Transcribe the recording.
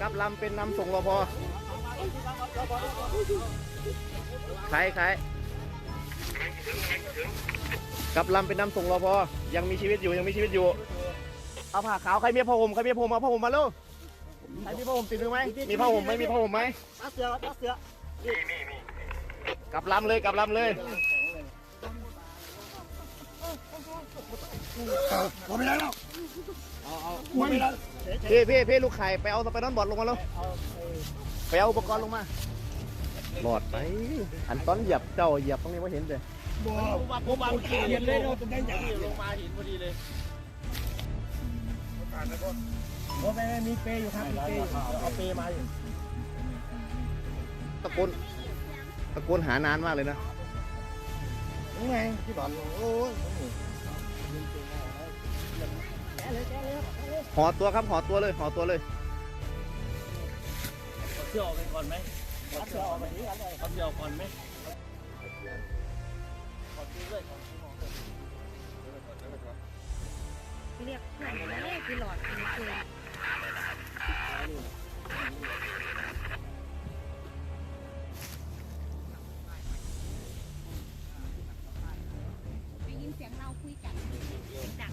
กลับลำเป็นนำส่งรอพอใครใครกลับลำเป็นนำส่งรอพอยังมีชีวิตอยู่ยังมีชีวิตอยู่ เอาผ้าขาวใครมีผ้าห่มใครมีผ้าห่มเอาผ้าห่มมาลูกใครมีผ้าห่มติดมือไหมมีผ้าห่มไหมมีผ้าห่มไหมตัดเสือตัดเสือกลับลำเลยกลับลำเลยผมไม่ได้แล้ว ไม่ได้พี่พี่พี่ลูกไข่ไปเอาสไปนอนบอร์ดลงมาแล้วไปเอาอุปกรณ์ลงมาหลอดไปอันตอนเหยียบเจ้าเหยียบตรงนี้ว่าเห็นเลยบ่ผมวางเขียนเลยเราตรงนั้อย่างลงมาหินพอดีเลยผมไม่มีเปย์อยู่ครับมีเปย์อยู่เอาเปย์มาอยู่ตะโกนตะโกนหานานมากเลยนะยังไงพี่บอลโอ้ย ห่อตัวครับห่อตัวเลยห่อตัวเลยขอเที่ยวออกกันก่อนไหมตัดเสือออกมานี้กันเลยขอเที่ยวก่อนไหมขอซื้อด้วยขอซื้อของด้วยเรียกเพื่อนมาเลยคือหลอดคือเคือได้ยินเสียงเราคุยกันดัง